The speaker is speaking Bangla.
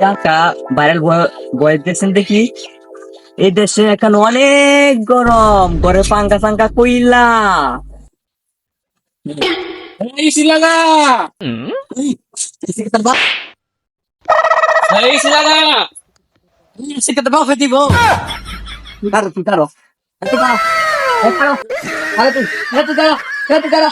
কাকা ভাইরাল বয়েস দেখছেন দেখি এই দেশে এখন অনেক গরম ঘরে পাঙ্কা পাঙ্কা কইলা লাগা